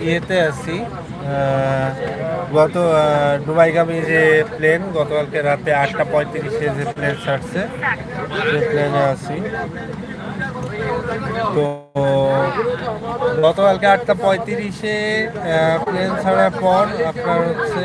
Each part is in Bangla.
ইয়েতে আছি গত আহ, দুবাইগামী যে প্লেন গতকালকে রাতে আটটা পঁয়ত্রিশে যে প্লেন ছাড়ছে সেই প্লেনে আছি। তো গতকালকে আটটা পঁয়ত্রিশে প্লেন ছাড়ার পর আপনার হচ্ছে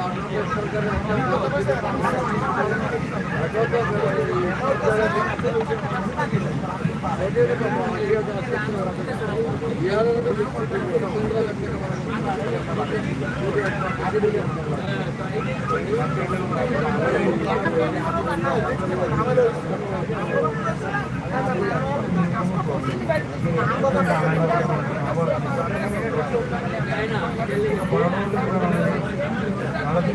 আর বুঝেন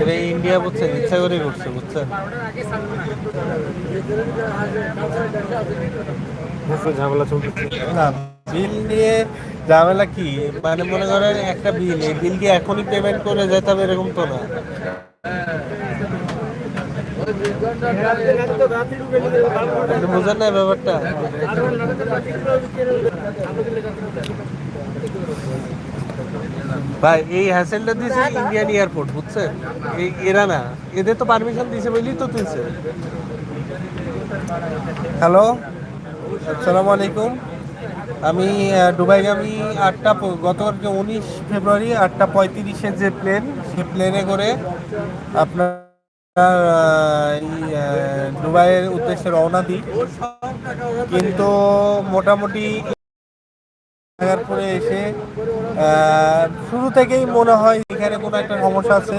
এটা ইন্ডিয়া বুঝছেন ইচ্ছা করে করছে বুঝছেন ঝামেলা চলতেছে। না বিল নিয়ে ঝামেলা কি? মানে মনে করেন একটা বিল এই বিল কি এখনই পেমেন্ট করে যেতে হবে এরকম তো না? বুঝেন না ব্যাপারটা? ভাই, এই হ্যাসেলটা দিয়েছে ইন্ডিয়ান এয়ারপোর্ট বুঝছেন? এই এরা না এদের তো পারমিশন দিয়েছে বলেই তো তুলছে। হ্যালো আসসালামু আলাইকুম। আমি দুবাইগামী আটটা গতকালকে উনিশ ফেব্রুয়ারি আটটা পঁয়ত্রিশে যে প্লেন সে প্লেনে করে আপনার দুবাইয়ের উদ্দেশ্যে রওনা দিই। কিন্তু মোটামুটি নাগারপুরে এসে শুরু থেকেই মনে হয় এখানে কোনো একটা সমস্যা আছে।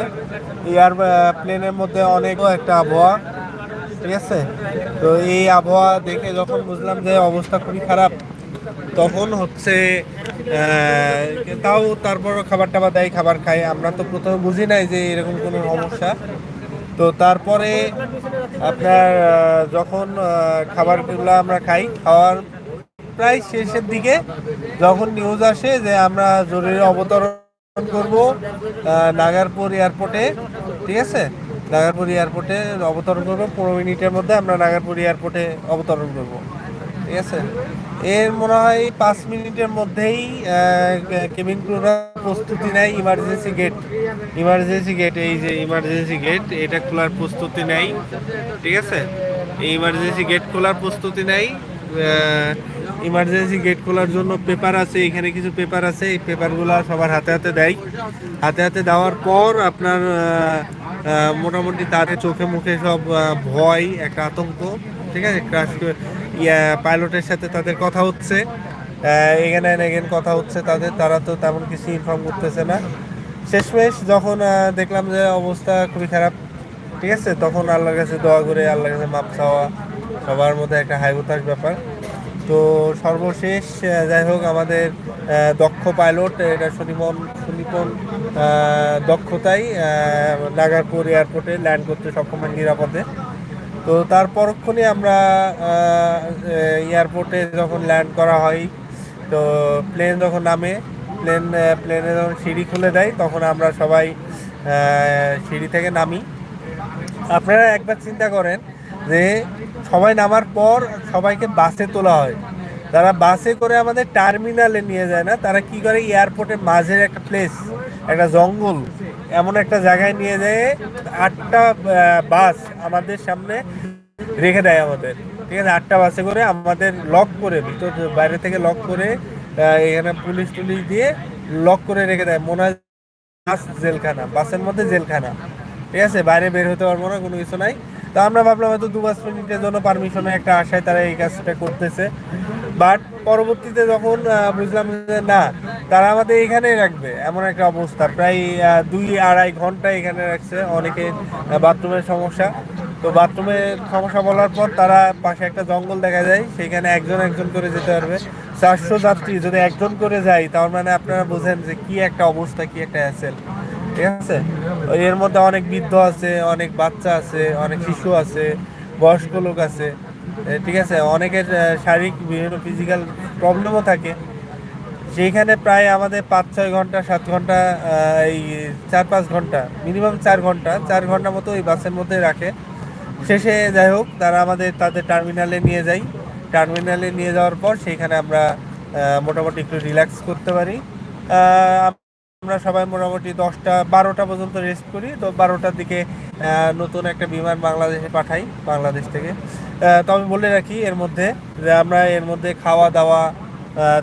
এয়ার প্লেনের মধ্যে অনেকও একটা আবহাওয়া, ঠিক আছে? তো এই আবহাওয়া দেখে যখন বুঝলাম যে অবস্থা খুবই খারাপ, তখন হচ্ছে তাও তারপর খাবার টাবার দেয়, খাবার খাই আমরা তো প্রথমে বুঝি নাই যে এরকম কোনো সমস্যা। তো তারপরে আপনার যখন খাবারগুলো আমরা খাই, খাওয়ার প্রায় শেষের দিকে যখন নিউজ আসে যে আমরা জরুরি অবতরণ করব নাগারপুর এয়ারপোর্টে ঠিক আছে? নাগারপুর এয়ারপোর্টে অবতরণ করব, পনেরো মিনিটের মধ্যে আমরা নাগারপুর এয়ারপোর্টে অবতরণ করব, ঠিক আছে? এর মনে হয় পাঁচ মিনিটের মধ্যেই কেবিন ক্রুরা প্রস্তুতি নেয় ইমার্জেন্সি গেট ইমার্জেন্সি গেট এই যে ইমার্জেন্সি গেট এটা খোলার প্রস্তুতি নেয়, ঠিক আছে? এই ইমার্জেন্সি গেট খোলার প্রস্তুতি নেয় ইমার্জেন্সি গেট খোলার জন্য পেপার আছে, এখানে কিছু পেপার আছে, এই পেপারগুলো সবার হাতে হাতে দেয়। হাতে হাতে দেওয়ার পর আপনার মোটামুটি তাদের চোখে মুখে সব ভয়, একটা আতঙ্ক, ঠিক আছে? ক্রাশ পাইলটের সাথে তাদের কথা হচ্ছে। এখানে এগেন কথা হচ্ছে তাদের, তারা তো তেমন কিছু ইনফর্ম করতেছে না। শেষমেশ যখন দেখলাম যে অবস্থা খুবই খারাপ, ঠিক আছে? তখন আল্লাহর কাছে দোয়া করে, আল্লাহর কাছে মাপ চাওয়া সবার মধ্যে একটা হাই ব্যাপার। তো সর্বশেষ যাই হোক, আমাদের দক্ষ পাইলট, এটা সুনিপন সুনিপন দক্ষতাই নাগারপুর এয়ারপোর্টে ল্যান্ড করতে সক্ষম হয় নিরাপদে। তো তার পরক্ষণে আমরা এয়ারপোর্টে যখন ল্যান্ড করা হয়, তো প্লেন যখন নামে, প্লেন প্লেনে যখন সিঁড়ি খুলে দেয়, তখন আমরা সবাই সিঁড়ি থেকে নামি। আপনারা একবার চিন্তা করেন যে সবাই নামার পর সবাইকে বাসে তোলা হয়। তারা বাসে করে আমাদের টার্মিনালে নিয়ে যায় না, তারা কি করে? এয়ারপোর্টের মাঝের একটা প্লেস একটা জঙ্গল, এমন একটা জায়গায় নিয়ে যায় আটটা বাস আমাদের সামনে রেখে দেয় আমাদের। ঠিক আছে? আটটা বাসে করে আমাদের লক করে, ভিতর বাইরে থেকে লক করে এখানে পুলিশ টুলিশ দিয়ে লক করে রেখে দেয়। মনে হয় বাস জেলখানা, বাসের মধ্যে জেলখানা। ঠিক আছে? বাইরে বের হতে পারব না, কোনো কিছু নাই। তো আমরা ভাবলাম হয়তো দু পাঁচ মিনিটের জন্য পারমিশনে একটা আশায় তারা এই কাজটা করতেছে। বাট পরবর্তীতে যখন বুঝলাম যে না, তারা আমাদের এখানেই রাখবে, এমন একটা অবস্থা। প্রায় দুই আড়াই ঘণ্টা এখানে রাখছে অনেকে বাথরুমের সমস্যা। তো বাথরুমের সমস্যা বলার পর তারা পাশে একটা জঙ্গল দেখা যায়, সেখানে একজন একজন করে যেতে পারবে। চারশো যাত্রী যদি একজন করে যায়, তার মানে আপনারা বোঝেন যে কি একটা অবস্থা, কি একটা অ্যাসেল ঠিক আছে? এর মধ্যে অনেক বৃদ্ধ আছে, অনেক বাচ্চা আছে, অনেক শিশু আছে, বয়স্ক লোক আছে ঠিক আছে? অনেকের শারীরিক বিভিন্ন ফিজিক্যাল প্রবলেমও থাকে। সেইখানে প্রায় আমাদের পাঁচ, ছয় ঘণ্টা, সাত ঘণ্টা এই চার, পাঁচ ঘণ্টা মিনিমাম চার ঘণ্টা চার ঘণ্টা মতো ওই বাসের মধ্যে রাখে। শেষে যাই হোক, তারা আমাদের, তাদের টার্মিনালে নিয়ে যায় টার্মিনালে নিয়ে যাওয়ার পর সেইখানে আমরা মোটামুটি একটু রিল্যাক্স করতে পারি। আমরা সবাই মোটামুটি দশটা, বারোটা পর্যন্ত রেস্ট করি। তো বারোটার দিকে নতুন একটা বিমান বাংলাদেশে পাঠাই, বাংলাদেশ থেকে। তো আমি বলে রাখি, এর মধ্যে, যে আমরা এর মধ্যে খাওয়া দাওয়া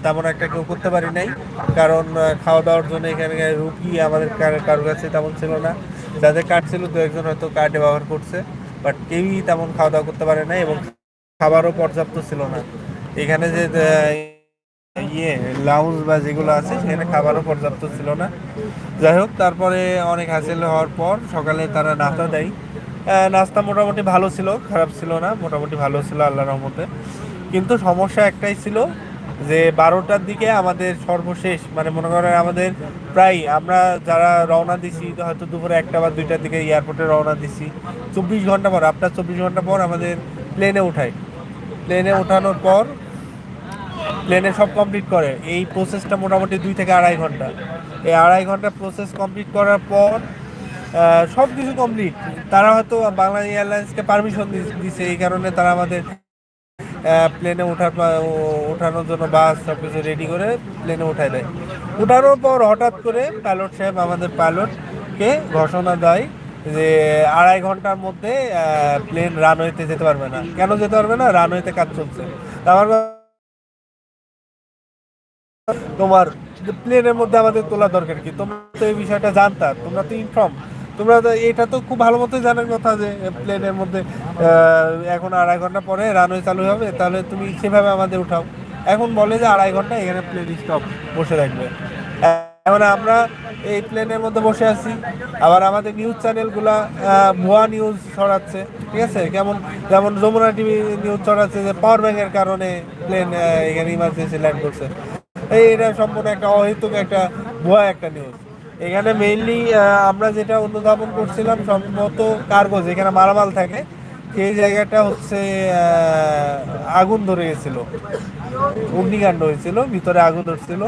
তেমন একটা কেউ করতে পারি নাই। কারণ খাওয়া দাওয়ার জন্য এখানে রুগী আমাদের কার- কারোর কাছে তেমন ছিল না। যাদের কার্ড ছিল, দু একজন হয়তো কার্ডে ব্যবহার করছে। বাট কেউই তেমন খাওয়া দাওয়া করতে পারে না এবং খাবারও পর্যাপ্ত ছিল না। এখানে যে ইয়ে লাউঞ্জ বা যেগুলো আছে, সেখানে খাবারও পর্যাপ্ত ছিল না। যাই হোক, তারপরে অনেক হাসিল হওয়ার পর সকালে তারা নাস্তা দেয়। নাস্তা মোটামুটি ভালো ছিল, খারাপ ছিল না, মোটামুটি ভালো ছিল আল্লাহ রহমতে। কিন্তু সমস্যা একটাই ছিল যে বারোটার দিকে আমাদের সর্বশেষ মানে মনে করেন আমাদের প্রায় আমরা যারা রওনা দিছি হয়তো দুপুরে একটা বা দুইটার দিকে এয়ারপোর্টে রওনা দিছি। চব্বিশ ঘণ্টা পর, আপনার চব্বিশ ঘণ্টা পর আমাদের প্লেনে উঠায়। প্লেনে ওঠানোর পর প্লেনে সব কমপ্লিট করে। এই প্রসেসটা মোটামুটি দুই থেকে আড়াই ঘণ্টা। এই আড়াই ঘণ্টা প্রসেস কমপ্লিট করার পর সব কিছু কমপ্লিট তারা হয়তো বাংলা এয়ারলাইন্সকে পারমিশন দিছে, এই কারণে তারা আমাদের প্লেনে ওঠার ওঠানোর জন্য বাস সব কিছু রেডি করে প্লেনে উঠায় দেয়। উঠানোর পর হঠাৎ করে পাইলট সাহেব, আমাদের পাইলটকে ঘোষণা দেয় যে, আড়াই ঘণ্টার মধ্যে প্লেন রানওয়েতে যেতে পারবে না। কেন যেতে পারবে না? রানওয়েতে কাজ চলছে। তা আমার তোমার প্লেনের মধ্যে আমাদের তোলা দরকার কি? তোমরা তো এই বিষয়টা জানতা, তোমরা তো ইনফর্ম তোমরা তো এটা তো খুব ভালো মতো জানার কথা যে প্লেনের মধ্যে এখন আড়াই ঘণ্টা পরে রানওয়ে চালু হবে, তাহলে তুমি সেভাবে আমাদের উঠাও। এখন বলে যে আড়াই ঘণ্টা, এখানে প্লেন স্টপ বসে থাকবে। এখন আমরা এই প্লেনের মধ্যে বসে আছি। আবার আমাদের নিউজ চ্যানেলগুলা ভুয়া নিউজ ছড়াচ্ছে, ঠিক আছে? কেমন, যেমন যমুনা টিভি নিউজ ছড়াচ্ছে যে পাওয়ার ব্যাংকের কারণে প্লেন এখানে ইমার্জেন্সি ল্যান্ড করছে এই এটা সম্পূর্ণ একটা অহেতুক একটা ভুয়া একটা নিউজ এখানে মেইনলি আমরা যেটা অনুধাবন করছিলাম সম্ভবত কার্গো যেখানে মালামাল থাকে, সেই জায়গাটা হচ্ছে আগুন ধরে গেছিল। অগ্নিকাণ্ড হয়েছিল, ভিতরে আগুন ধরছিল।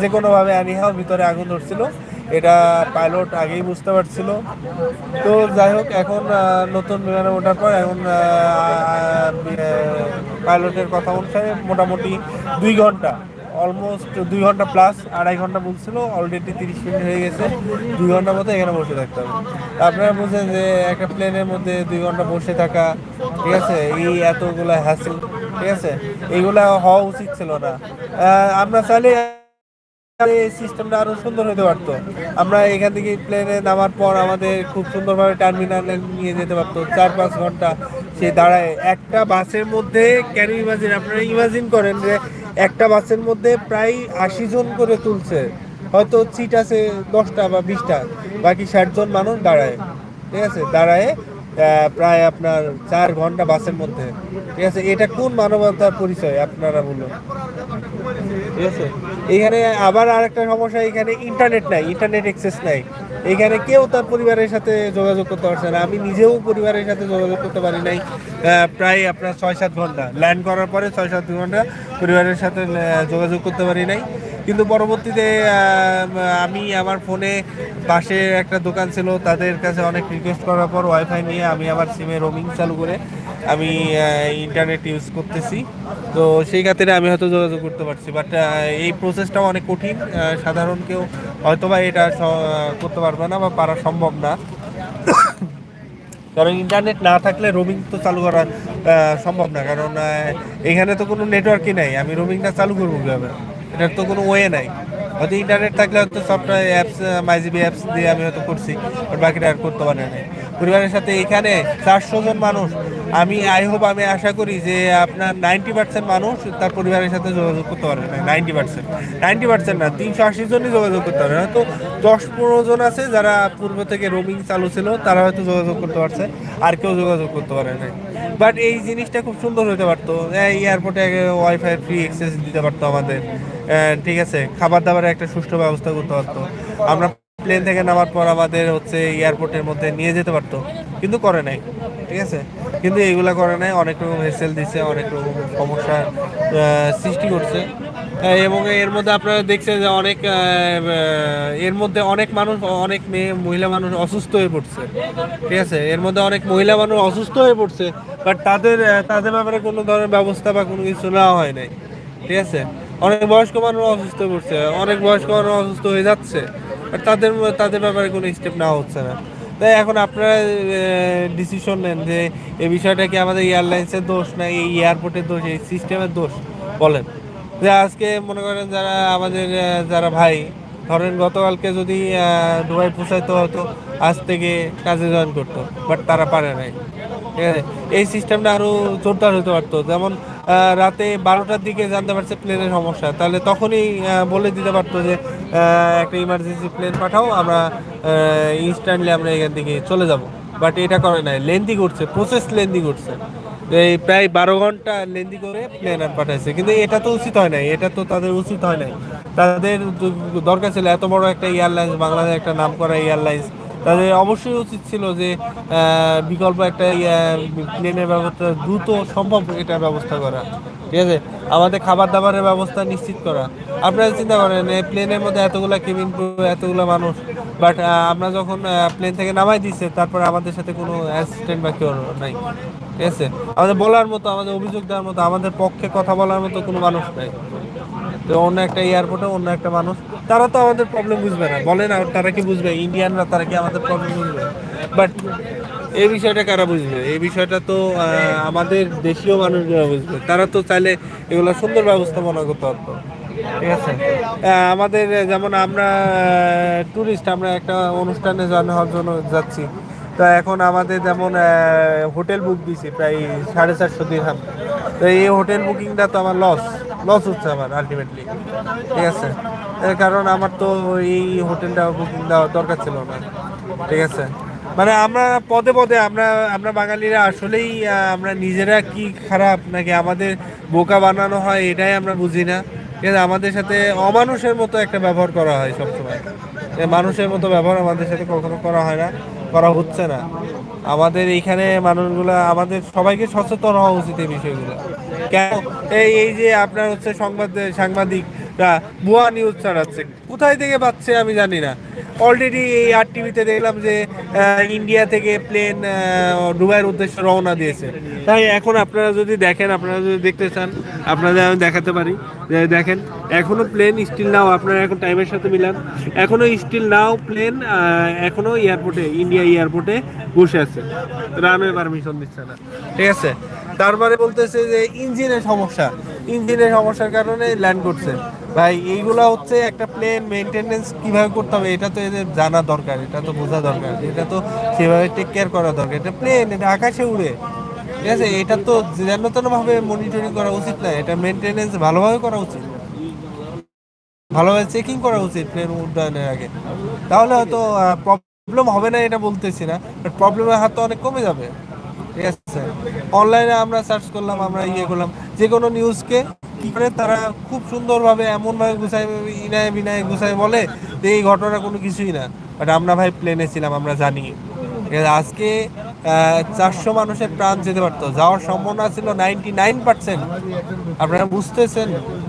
যে কোনোভাবে আনিহাও ভিতরে আগুন ধরছিল। এটা পাইলট আগেই বুঝতে পারছিল। তো যাই হোক, এখন নতুন বিমানে ওঠার পর এখন পাইলটের কথা অনুসারে মোটামুটি দুই ঘণ্টা অলমোস্ট দুই ঘণ্টা প্লাস আড়াই ঘণ্টা বলছিল অলরেডি তিরিশ মিনিট হয়ে গেছে, দুই ঘণ্টার মতো এখানে বসে থাকতে হবে। আপনারা বুঝছেন যে একটা প্লেনের মধ্যে দুই ঘণ্টা বসে থাকা, ঠিক আছে, এই এতগুলো হ্যাসেল ঠিক আছে এইগুলা হওয়া উচিত ছিল না। আমরা চাইলে এই সিস্টেমটা আরও সুন্দর হতে পারতো। আমরা এখান থেকে প্লেনে নামার পর আমাদের খুব সুন্দরভাবে টার্মিনালে নিয়ে যেতে পারতো, চার পাঁচ ঘণ্টা সে দাঁড়ায়। একটা বাসের মধ্যে কেন ইমাজিন আপনারা ইমাজিন করেন যে একটা বাসের মধ্যে প্রায় আশি জন করে তুলছে। হয়তো সিট আছে দশটা বা বিশটা, বাকি ষাট জন মানুষ দাঁড়ায়। ঠিক আছে? দাঁড়ায় প্রায় আপনার চার ঘণ্টা বাসের মধ্যে। ঠিক আছে? এটা কোন মানবতার পরিচয় আপনারা বলুন? ঠিক আছে? এখানে আবার আরেকটা সমস্যা, এখানে ইন্টারনেট নাই ইন্টারনেট অ্যাক্সেস নাই। এখানে কেউ তার পরিবারের সাথে যোগাযোগ করতে পারছে না। আমি নিজেও পরিবারের সাথে যোগাযোগ করতে পারি নাই। প্রায় আপনার ছয় সাত ঘণ্টা। ল্যান্ড করার পরে ছয় সাত ঘণ্টা পরিবারের সাথে যোগাযোগ করতে পারি নাই। কিন্তু পরবর্তীতে আমি আমার ফোনে পাশে একটা দোকান ছিল, তাদের কাছে অনেক রিকোয়েস্ট করার পর ওয়াইফাই নিয়ে আমি আমার সিমে রোমিং চালু করে আমি ইন্টারনেট ইউজ করতেছি। তো সেই খাতিরে আমি হয়তো যোগাযোগ করতে পারছি। বাট এই প্রসেসটাও অনেক কঠিন। সাধারণ কেউ হয়তো বা এটা করতে পারবে না বা পারা সম্ভব না। কারণ ইন্টারনেট না থাকলে রোমিং তো চালু করা সম্ভব না। কারণ এখানে তো কোনো নেটওয়ার্কই নাই। আমি রোমিংটা চালু করব কীভাবে? এটার তো কোনো ওয়ে নাই। হয়তো ইন্টারনেট থাকলে হয়তো সফটওয়্যার অ্যাপস মাইজিবি অ্যাপস দিয়ে আমি হয়তো করছি বাট বাকিটা আর করতে পারি না পরিবারের সাথে এখানে চারশো জন মানুষ আমি আই হোপ আমি আশা করি যে আপনার নাইনটি পার্সেন্ট মানুষ তার পরিবারের সাথে যোগাযোগ করতে পারবে না নাইনটি পার্সেন্ট নাইনটি পার্সেন্ট না, তিনশো আশি জনই যোগাযোগ করতে পারবে হয়তো দশ পনেরো জন আছে যারা পূর্ব থেকে রোমিং চালু ছিল, তারা হয়তো যোগাযোগ করতে পারছে, আর কেউ যোগাযোগ করতে পারে না বাট এই জিনিসটা খুব সুন্দর হতে পারতো। এই এয়ারপোর্টে ওয়াইফাই ফ্রি অ্যাক্সেস দিতে পারতো আমাদের। ঠিক আছে, খাবার দাবারের একটা সুষ্ঠু ব্যবস্থা করতে পারতো। আমরা প্লেন থেকে নামার পর আমাদের হচ্ছে এয়ারপোর্টের মধ্যে নিয়ে যেতে পারতো। কিন্তু করে নাই, ঠিক আছে? কিন্তু এইগুলা করে নাই, অনেক রকম হেসেল দিছে, অনেক রকম সমস্যার সৃষ্টি করছে। এবং এর মধ্যে আপনারা দেখছেন যে অনেক এর মধ্যে অনেক মানুষ, অনেক মেয়ে, মহিলা মানুষ অসুস্থ হয়ে পড়ছে, ঠিক আছে? এর মধ্যে অনেক মহিলা মানুষ অসুস্থ হয়ে পড়ছে বাট তাদের তাদের ব্যাপারে কোনো ধরনের ব্যবস্থা বা কোনো কিছু নেওয়া হয় নাই, ঠিক আছে? অনেক বয়স্ক মানুষ অসুস্থ হয়ে পড়ছে, অনেক বয়স্ক মানুষ অসুস্থ হয়ে যাচ্ছে তাদের তাদের ব্যাপারে কোনো স্টেপ নেওয়া হচ্ছে না। তাই এখন আপনারা ডিসিশন নেন যে এই বিষয়টা কি আমাদের এয়ারলাইন্সের দোষ না এই এয়ারপোর্টের দোষ, এই সিস্টেমের দোষ? বলেন। যে আজকে মনে করেন যারা আমাদের যারা ভাই, ধরেন গতকালকে যদি দুবাই পৌঁছাইতো হতো, আজ থেকে কাজে জয়েন করতো বাট তারা পারে নাই। ঠিক আছে? এই সিস্টেমটা আরও জোরদার হতে পারতো। যেমন রাতে বারোটার দিকে জানতে পারছে প্লেনের সমস্যা। তাহলে তখনই বলে দিতে পারতো যে একটা ইমার্জেন্সি প্লেন পাঠাও, আমরা ইনস্ট্যান্টলি আমরা এখান থেকে চলে যাব। বাট এটা করে নাই লেন্দি করছে প্রসেস লেন্দি করছে এই প্রায় বারো ঘণ্টা লেন্দি করে প্লেন আর পাঠাইছে। কিন্তু এটা তো উচিত হয় নাই, এটা তো তাদের উচিত হয় নাই। তাদের দরকার ছিল এত বড় একটা এয়ারলাইন্স বাংলাদেশ একটা নাম করা এয়ারলাইন্স তাদের অবশ্যই উচিত ছিল যে বিকল্প একটা প্লেনের ব্যবস্থা দ্রুত সম্ভব এটা ব্যবস্থা করা। ঠিক আছে? আমাদের খাবার দাবারের ব্যবস্থা নিশ্চিত করা। আপনারা চিন্তা করেন প্লেনের মধ্যে এতগুলা কেবিন এতগুলো মানুষ বাট আমরা যখন প্লেন থেকে নামাই দিচ্ছে তারপর আমাদের সাথে কোনো অ্যাসিস্ট্যান্ট বা কেউ নাই। ঠিক আছে? আমাদের বলার মতো, আমাদের অভিযোগ দেওয়ার মতো, আমাদের পক্ষে কথা বলার মতো কোনো মানুষ নাই। তো অন্য একটা এয়ারপোর্টে অন্য একটা মানুষ। তারা তো আমাদের প্রবলেম বুঝবে না। বলে না, তারা কি বুঝবে? ইন্ডিয়ানরা তারা কি আমাদের প্রবলেম বুঝবে? বাট এই বিষয়টা কারা বুঝবে? এই বিষয়টা তো আমাদের দেশীয় মানুষরা বুঝবে। তারা তো চাইলে এগুলো সুন্দর ব্যবস্থাপনা করতে পারতো। ঠিক আছে? আমাদের, যেমন আমরা ট্যুরিস্ট আমরা একটা অনুষ্ঠানে জানা হওয়ার জন্য যাচ্ছি। তো এখন আমাদের যেমন হোটেল বুক দিছি, প্রায় সাড়ে চারশো দিরহাম তো এই হোটেল বুকিংটা তো আমার লস লস হচ্ছে আমার আলটিমেটলি ঠিক আছে? কারণ আমার তো এই হোটেলটা বুকিং দেওয়ার দরকার ছিল না। ঠিক আছে? মানে আমরা পদে পদে, আমরা আমরা বাঙালিরা আসলেই আমরা নিজেরা কি খারাপ নাকি আমাদের বোকা বানানো হয় এটাই আমরা বুঝি না। ঠিক আছে? আমাদের সাথে অমানুষের মতো একটা ব্যবহার করা হয় সবসময়। মানুষের মতো ব্যবহার আমাদের সাথে কখনো করা হয় না, করা হচ্ছে না। আমাদের এইখানে মানুষগুলো, আমাদের সবাইকে সচেতন হওয়া উচিত এই বিষয়গুলো। কেন? এই যে আপনার হচ্ছে সংবাদ, সাংবাদিকরা ভুয়া নিউজ ছড়াচ্ছে, কোথায় থেকে পাচ্ছে আমি জানি না। অলরেডি এই আর টিভিতে দেখলাম যে ইন্ডিয়া থেকে প্লেন দুবাইয়ের উদ্দেশ্যে রওনা দিয়েছে। তাই এখন আপনারা যদি দেখেন, আপনারা যদি দেখতে চান, আপনাদের আমি দেখাতে পারি। দেখেন, এখনও প্লেন স্টিল নাও আপনারা এখন টাইমের সাথে মিলান। এখনও স্টিল নাও প্লেন এখনও এয়ারপোর্টে ইন্ডিয়া এয়ারপোর্টে বসে আছে। রানওয়ে পারমিশন দিচ্ছে না। ঠিক আছে? তারপরে বলতেছে যে ইঞ্জিনের সমস্যা, ইঞ্জিনের সমস্যার কারণে ল্যান্ড করছে ভাই, এইগুলা হচ্ছে একটা প্লেন মেনটেনেন্স কীভাবে করতে হবে, এটা তো এদের জানা দরকার, এটা তো বোঝা দরকার, এটা তো সেভাবে টেক কেয়ার করা দরকার, এটা প্লেন এটা আকাশে উড়ে। ঠিক আছে? এটা তো যেন ভাবে মনিটরিং করা উচিত না, এটা মেনটেনেন্স ভালোভাবে করা উচিত। ভালোভাবে চেকিং করা উচিত প্লেন উড্ডয়নের আগে। তাহলে হয়তো প্রবলেম হবে না এটা বলতেছি না বাট প্রবলেমের হাত তো অনেক কমে যাবে। ঠিক আছে? অনলাইনে আমরা সার্চ করলাম, আমরা ইয়ে করলাম। যে কোনো নিউজকে কি করে তারা খুব সুন্দরভাবে, এমনভাবে গুছায়, ইনায় বিনায় গুছায় বলে যে এই ঘটনা কোনো কিছুই না। বাট আমরা ভাই প্লেনে ছিলাম, আমরা জানি। আজকে চারশো মানুষের প্রাণ যেতে পারতো। যাওয়ার সম্ভাবনা ছিল নাইনটি নাইন পার্সেন্ট আপনারা বুঝতেছেন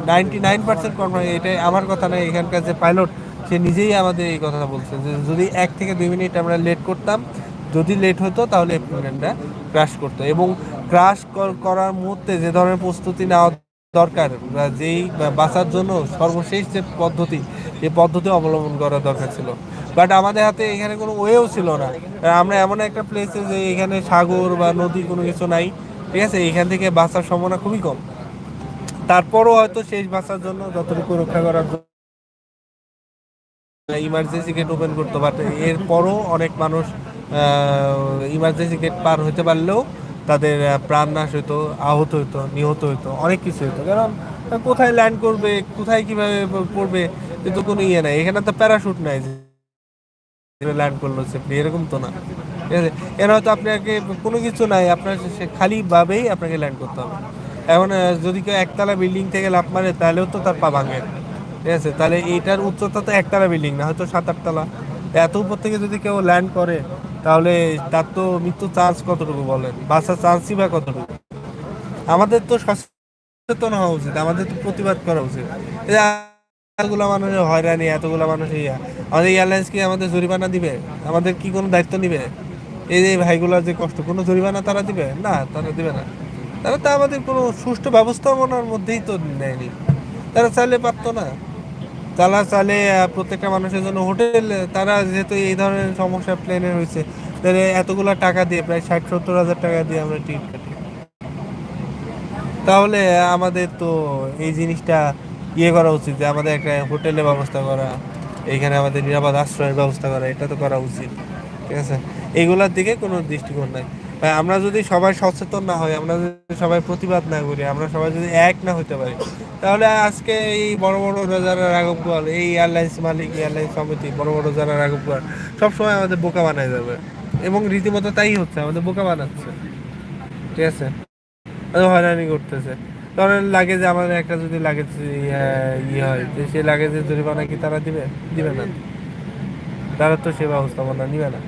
নাইনটি নাইন পার্সেন্ট এটাই আমার কথা নয় এখানকার যে পাইলট সে নিজেই আমাদের এই কথাটা বলছে যে যদি এক থেকে দুই মিনিট আমরা লেট করতাম যদি লেট হতো তাহলে প্লেনটা ক্রাশ করতো এবং ক্রাশ করার মুহূর্তে যে ধরনের প্রস্তুতি নেওয়া দরকার যেই বাঁচার জন্য সর্বশেষ যে পদ্ধতি এই পদ্ধতি অবলম্বন করা দরকার ছিল। বাট আমাদের হাতে এখানে কোনো ওয়েও ছিল না। আমরা এমন একটা প্লেসে যে এখানে সাগর বা নদী কোনো কিছু নাই, ঠিক আছে? এখান থেকে বাঁচার সম্ভাবনা খুবই কম। তারপরও হয়তো শেষ বাঁচার জন্য যতটুকু রক্ষা করার জন্য ইমার্জেন্সি গেট ওপেন করতো বাট এরপরও অনেক মানুষ ইমার্জেন্সি গেট পার হতে পারলেও তাদের আহ, প্রাণ নাশ হইতো আহত হইতো নিহত হইতো অনেক কিছু হইতো। কারণ কোথায় ল্যান্ড করবে কোথায় কীভাবে পড়বে কিন্তু কোনো ইয়ে নাই। এখানে তো প্যারাশুট নাই ল্যান্ড করল সেফলি এরকম তো না। এর হয়তো আপনাকে কোনো কিছু নাই আপনার সে খালি ভাবেই আপনাকে ল্যান্ড করতে হবে। এখন যদি কেউ একতলা বিল্ডিং থেকে লাফ মারে তাহলেও তো তার পা ভাঙে। ঠিক আছে? তাহলে এইটার উচ্চতা তো একতলা বিল্ডিং না হয়তো সাত আটতলা। এত উপর থেকে যদি কেউ ল্যান্ড করে তাহলে তার তো মৃত্যুর চান্স কতটুকু বলেন? বাঁচার চান্সই বা কতটুকু? আমাদের তো সচেতন হওয়া উচিত, আমাদের তো প্রতিবাদ করা উচিত। এতগুলো মানুষের হয়রানি, এতগুলো মানুষ ইয়া, আমাদের এয়ারলাইন্স কি আমাদের জরিমানা দিবে? আমাদের কি কোনো দায়িত্ব নিবে? এই যে ভাইগুলোর যে কষ্ট, কোনো জরিমানা তারা দিবে? না, তারা দিবে না। তারা তো আমাদের কোনো সুষ্ঠু ব্যবস্থাপনার মধ্যেই তো নেয়নি। তারা চাইলে পারতো না। তারা চালে প্রত্যেকটা মানুষের জন্য হোটেল, তারা যেহেতু এই ধরনের সমস্যা প্লেনের হয়েছে তাহলে এতগুলো টাকা দিয়ে, প্রায় ষাট, সত্তর হাজার টাকা দিয়ে আমরা টিকিট কাটি। তাহলে আমাদের তো এই জিনিসটা ইয়ে করা উচিত যে, আমাদের একটা হোটেলের ব্যবস্থা করা এইখানে আমাদের নিরাপদ আশ্রয়ের ব্যবস্থা করা, এটা তো করা উচিত। ঠিক আছে? এইগুলোর দিকে কোনো দৃষ্টিকোণ নাই। আমরা যদি সবাই সচেতন না হই, আমরা যদি সবাই প্রতিবাদ না করি, আমরা সবাই যদি এক না হতে পারি, তাহলে আজকে এই বড় বড় যারা রাঘবগোয়াল এই এয়ারলাইন্স মালিক এয়ারলাইন্স সমিতি, বড় বড় যারা রাঘবগোয়াল সবসময় আমাদের বোকা বানায় যাবে। এবং রীতিমতো তাই হচ্ছে, আমাদের বোকা বানাচ্ছে। ঠিক আছে? হয়রানি করতেছে। ধরেন লাগেজ আমাদের একটা যদি লাগেজ ইয়ে হয়, তো সেই লাগেজের জরিমানা কি তারা দিবে? দিবে না। তারা তো সে ব্যবস্থাপনা নিবে না।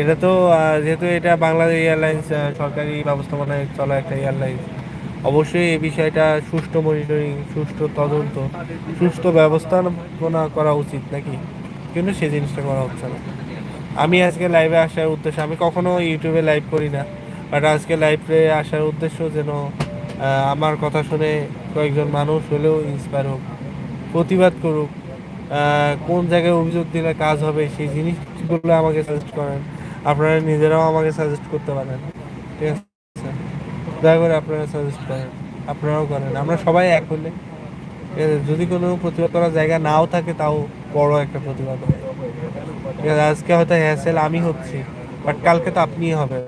এটা তো যেহেতু এটা বাংলাদেশ এয়ারলাইন্স সরকারি ব্যবস্থাপনায় চলা একটা এয়ারলাইন্স, অবশ্যই এই বিষয়টা সুষ্ঠু মনিটরিং, সুষ্ঠু তদন্ত, সুষ্ঠু ব্যবস্থাপনা করা উচিত নাকি? কিন্তু সেই জিনিসটা করা হচ্ছে না। আমি আজকে লাইভে আসার উদ্দেশ্য, আমি কখনো ইউটিউবে লাইভ করি না বাট আজকে লাইভে আসার উদ্দেশ্য যেন আমার কথা শুনে কয়েকজন মানুষ হলেও ইন্সপায়ার হোক, প্রতিবাদ করুক কোন জায়গায় অভিযোগ দিলে কাজ হবে, সেই জিনিসগুলো আমাকে সাজেস্ট করেন। আপনারা নিজেরাও আমাকে সাজেস্ট করতে পারেন। ঠিক আছে? দয়া করে আপনারা সাজেস্ট করেন। আপনারাও করেন। আমরা সবাই এক হলে। ঠিক আছে? যদি কোনো প্রতিবাদ করার জায়গা নাও থাকে, তাও বড় একটা প্রতিবাদ হবে। ঠিক আছে? আজকে হয়তো হ্যাসেল আমি হচ্ছি বাট কালকে তো আপনিই হবেন।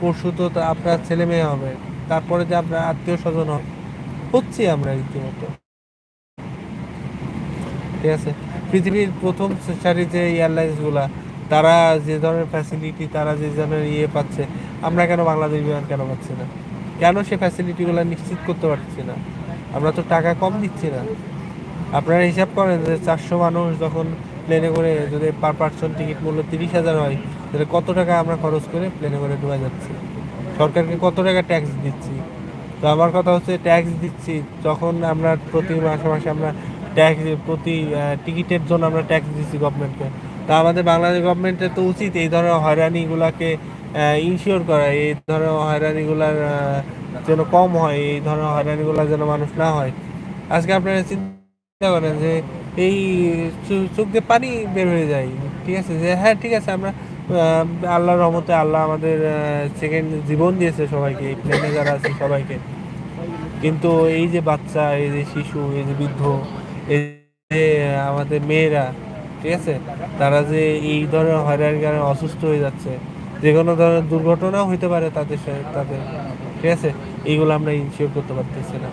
পরশু তো আপনার ছেলে মেয়ে হবে। তারপরে যে আপনার আত্মীয় স্বজন হবে। হচ্ছি আমরা রীতিমতো ঠিক আছে? পৃথিবীর প্রথম সারির যে এয়ারলাইন্সগুলা তারা যে ধরনের ফ্যাসিলিটি তারা যে ধরনের ইয়ে পাচ্ছে, আমরা কেন বাংলাদেশ বিমান কেন পাচ্ছি না? কেন সে ফ্যাসিলিটিগুলো নিশ্চিত করতে পারছি না? আমরা তো টাকা কম দিচ্ছি না। আপনারা হিসাব করেন যে চারশো মানুষ যখন প্লেনে করে যদি পার পার্সন টিকিট মূল্য তিরিশ হাজার হয়, তাহলে কত টাকা আমরা খরচ করে প্লেনে করে ডুবে যাচ্ছি? সরকারকে কত টাকা ট্যাক্স দিচ্ছি? তো আমার কথা হচ্ছে ট্যাক্স দিচ্ছি, যখন আমরা প্রতি মাসে মাসে আমরা ট্যাক্স প্রতি টিকিটের জন্য আমরা ট্যাক্স দিচ্ছি গভর্নমেন্টকে তা আমাদের বাংলাদেশ গভর্নমেন্টের তো উচিত এই ধরনের হয়রানিগুলোকে ইনশিওর করা, এই ধরনের হয়রানিগুলার যেন কম হয়, এই ধরনের হয়রানিগুলো যেন মানুষ না হয়। আজকে আপনারা চিন্তা করেন যে এই চোখ দিয়ে পানি বের হয়ে যায়, ঠিক আছে? যে হ্যাঁ ঠিক আছে, আমরা আল্লাহর রহমতে আল্লাহ আমাদের সেকেন্ড জীবন দিয়েছে সবাইকে, এই প্লেনে যারা আছে সবাইকে। কিন্তু এই যে বাচ্চা, এই যে শিশু, এই যে বৃদ্ধ, এই যে আমাদের মেয়েরা ঠিক আছে? তারা যে এই ধরনের হয়রানির কারণে অসুস্থ হয়ে যাচ্ছে, যে কোনো ধরনের দুর্ঘটনাও হইতে পারে তাদের সাথে তাদের। ঠিক আছে? এইগুলো আমরা ইনশিওর করতে পারতেছি না।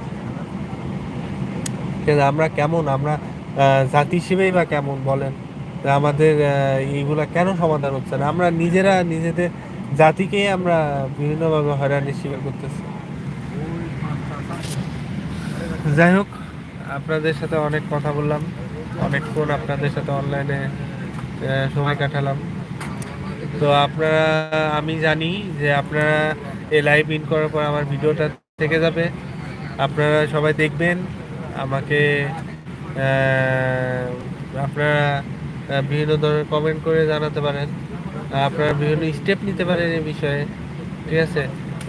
ঠিক আছে? আমরা কেমন? আমরা জাতি হিসেবেই বা কেমন বলেন? আমাদের এইগুলা কেন সমাধান হচ্ছে না? আমরা নিজেরা নিজেদের জাতিকেই আমরা বিভিন্নভাবে হয়রানির শিকার করতেছি। যাই হোক, আপনাদের সাথে অনেক কথা বললাম। অনেকক্ষণ আপনাদের সাথে অনলাইনে সময় কাটালাম। তো আপনারা, আমি জানি যে আপনারা এই লাইভ ইন করার পর আমার ভিডিওটা থেকে যাবে। আপনারা সবাই দেখবেন, আমাকে আপনারা বিভিন্ন ধরনের কমেন্ট করে জানাতে পারেন। আপনারা বিভিন্ন স্টেপ নিতে পারেন এই বিষয়ে, ঠিক আছে?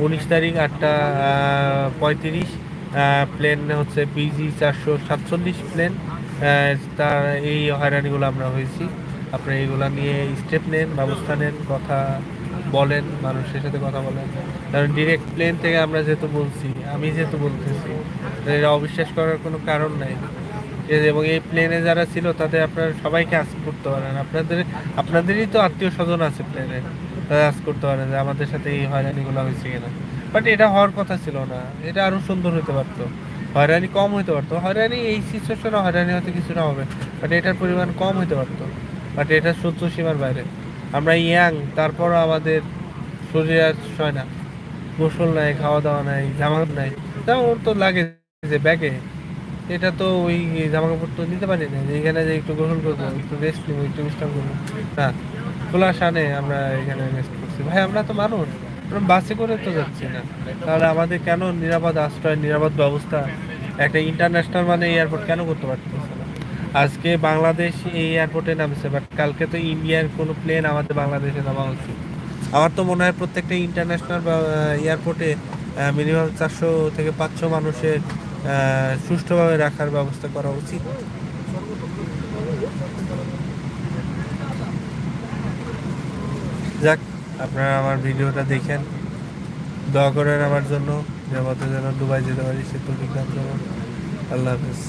উনিশ তারিখ আটটা পঁয়ত্রিশ প্লেন হচ্ছে বিজি চারশো সাতচল্লিশ প্লেন তার এই হয়রানিগুলো আমরা হয়েছি। আপনারা এইগুলা নিয়ে স্টেপ নেন, ব্যবস্থা নেন, কথা বলেন, মানুষের সাথে কথা বলেন। কারণ ডিরেক্ট প্লেন থেকে আমরা যেহেতু বলছি, আমি যেহেতু বলতেছি এটা অবিশ্বাস করার কোনো কারণ নাই। এবং এই প্লেনে যারা ছিল, তাদের আপনারা সবাইকে আজ করতে পারেন। আপনাদের, আপনাদেরই তো আত্মীয় স্বজন আছে প্লেনে তারা আজ করতে পারেন যে আমাদের সাথে এই হয়রানিগুলো হয়েছে কিনা। বাট এটা হওয়ার কথা ছিল না। এটা আরও সুন্দর হতে পারতো। হয়রানি কম হতে পারতো। হয়রানি এই সিচুয়েশনে হয়রানি হয়তো কিছুটা হবে বাট এটার পরিমাণ কম হতে পারতো। বাট এটা সহ্য সীমার বাইরে। আমরা ইয়াং, তারপরও আমাদের শরীর আর না। গোসল নাই খাওয়া দাওয়া নাই জামা নাই। যেমন তো লাগে যে ব্যাগে এটা তো ওই জামা কাপড় তো নিতে পারি না। এখানে যে একটু গোসল করব, একটু রেস্ট নেব, একটু বিশ্রাম করব। না খোলা সানে আমরা এখানে রেস্ট করছি। ভাই, আমরা তো মানুষ। বাসে করে তো যাচ্ছি না। তাহলে আমাদের কেন নিরাপদ আশ্রয়, নিরাপদ ব্যবস্থা? একটা ইন্টারন্যাশনাল মানে এয়ারপোর্ট কেন করতে পারতেছে না? আজকে বাংলাদেশ এই এয়ারপোর্টে নামছে বাট কালকে তো ইন্ডিয়ার কোনো প্লেন আমাদের বাংলাদেশে নামা উচিত আমার তো মনে হয় প্রত্যেকটা ইন্টারন্যাশনাল এয়ারপোর্টে মিনিমাম চারশো থেকে পাঁচশো মানুষের সুষ্ঠুভাবে রাখার ব্যবস্থা করা উচিত। আপনারা আমার ভিডিওটা দেখেন। দোয়া করেন আমার জন্য, যে মতো যেন দুবাই যেতে পারি সে তো আল্লাহ হাফিজ।